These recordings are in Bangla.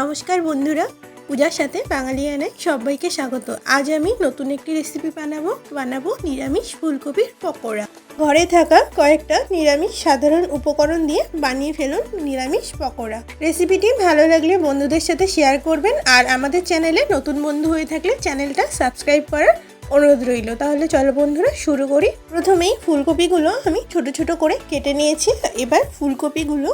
নমস্কার বন্ধুরা, পূজার সাথে বাঙালিয়ানায় সবাইকে স্বাগত। আজ আমি নতুন একটি রেসিপি বানাবো বানাবো নিরামিষ ফুলকপির পকোড়া। ঘরে থাকা কয়েকটা নিরামিষ সাধারণ উপকরণ দিয়ে বানিয়ে ফেলুন নিরামিষ পকোড়া। রেসিপিটি ভালো লাগলে বন্ধুদের সাথে শেয়ার করবেন আর আমাদের চ্যানেলে নতুন বন্ধু হয়ে থাকলে চ্যানেলটা সাবস্ক্রাইব করার অনুরোধ রইল। তাহলে চলো বন্ধুরা, শুরু করি। প্রথমেই ফুলকপিগুলো আমি ছোট ছোট করে কেটে নিয়েছি। এবার ফুলকপিগুলো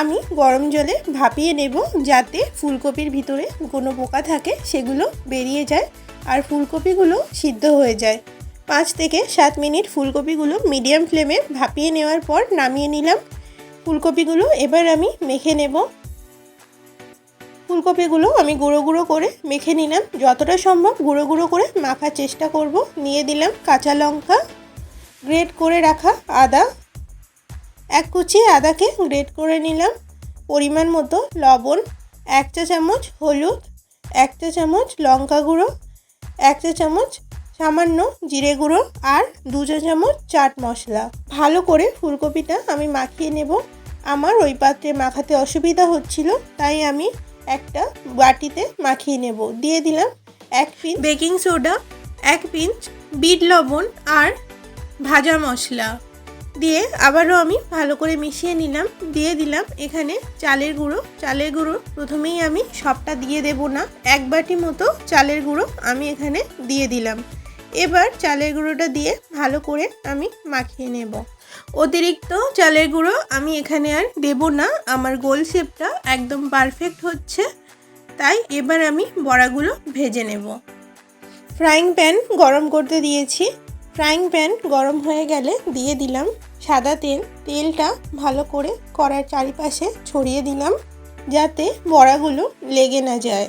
আমি গরম জলে ভাপিয়ে নেব যাতে ফুলকপির ভিতরে কোনো পোকা থাকে, সেগুলো বেরিয়ে যায় আর ফুলকপিগুলো সিদ্ধ হয়ে যায়। পাঁচ থেকে সাত মিনিট ফুলকপিগুলো মিডিয়াম ফ্লেমে ভাপিয়ে নেওয়ার পর নামিয়ে নিলাম। ফুলকপিগুলো এবার আমি মেখে নেব। ফুলকপিগুলো আমি গুঁড়ো গুঁড়ো করে মেখে নিলাম। যতটা সম্ভব গুঁড়ো গুঁড়ো করে মাখার চেষ্টা করব। নিয়ে দিলাম কাঁচা লঙ্কা, গ্রেট করে রাখা আদা এক কুচি আদাকে গ্রেট করে নিলাম। পরিমাণ মতো লবণ, এক চা চামচ হলুদ, এক চা চামচ লঙ্কা গুঁড়ো, এক চা চামচ সামান্য জিরে গুঁড়ো আর দু চা চামচ চাট মশলা। ভালো করে ফুলকপিটা আমি মাখিয়ে নেব। আমার ওই পাত্রে মাখাতে অসুবিধা হচ্ছিল, তাই আমি একটা বাটিতে মাখিয়ে নেব। দিয়ে দিলাম এক পিঞ্চ বেকিং সোডা, এক পিঞ্চ বিট লবণ আর ভাজা মশলা। দিয়ে আবারও আমি ভালো করে মিশিয়ে নিলাম, দিয়ে দিলাম এখানে চালের গুঁড়ো। চালের গুঁড়ো প্রথমেই আমি সবটা দিয়ে দেব না, এক বাটি মতো চালের গুঁড়ো আমি এখানে দিয়ে দিলাম। এবার চালের গুঁড়োটা দিয়ে ভালো করে আমি মাখিয়ে নেব। অতিরিক্ত চালের গুঁড়ো আমি এখানে আর দেব না, আমার গোল শেপটা একদম পারফেক্ট হচ্ছে, তাই এবার আমি বড়াগুলো ভেজে নেব। ফ্রাইং প্যান গরম করতে দিয়েছি। ফ্রাইং প্যান গরম হয়ে গেলে দিয়ে দিলাম সাদা তেল। তেলটা ভালো করে কড়ার চারিপাশে ছড়িয়ে দিলাম যাতে বড়াগুলো লেগে না যায়।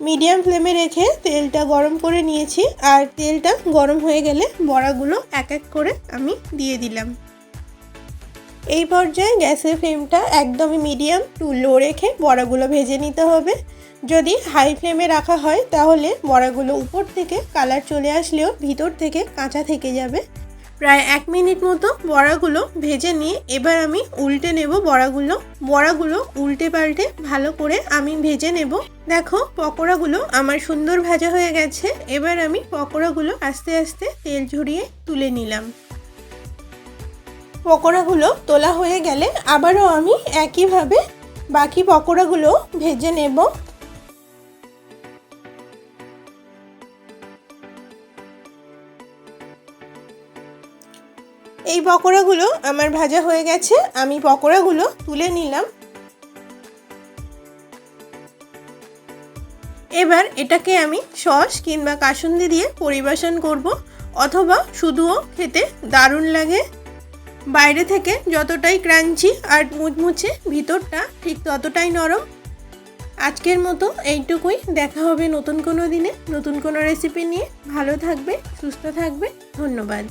মিডিয়াম ফ্লেমে রেখে তেলটা গরম করে নিয়েছি আর তেলটা গরম হয়ে গেলে বড়াগুলো এক এক করে আমি দিয়ে দিলাম। এই পর্যায়ে গ্যাসের ফ্লেমটা একদমই মিডিয়াম টু লো রেখে বড়াগুলো ভেজে নিতে হবে। যদি হাই ফ্লেমে রাখা হয়, তাহলে বড়াগুলো উপর থেকে কালার চলে আসলেও ভিতর থেকে কাঁচা থেকে যাবে। প্রায় এক মিনিট মতো বড়াগুলো ভেজে নিয়ে এবার আমি উল্টে নেব বড়াগুলো। বড়াগুলো উল্টে পাল্টে ভালো করে আমি ভেজে নেব। দেখো, পকোড়াগুলো আমার সুন্দর ভাজা হয়ে গেছে। এবার আমি পকোড়াগুলো আস্তে আস্তে তেল ঝরিয়ে তুলে নিলাম। পকোড়াগুলো তোলা হয়ে গেলে আবারও আমি একইভাবে বাকি পকোড়াগুলো ভেজে নেব। এই পকোড়াগুলো আমার ভাজা হয়ে গেছে, আমি পকোড়াগুলো তুলে নিলাম। এবার এটাকে আমি সস কিংবা কাসুন্দি দিয়ে পরিবেশন করব, অথবা শুধুও খেতে দারুণ লাগে। বাইরে থেকে যতটাই ক্রাঞ্চি আর মুচমুচে, ভিতরটা ঠিক ততটাই নরম। আজকের মতো এইটুকুই। দেখা হবে নতুন কোনো দিনে, নতুন কোনো রেসিপি নিয়ে। ভালো থাকবে, সুস্থ থাকবে। ধন্যবাদ।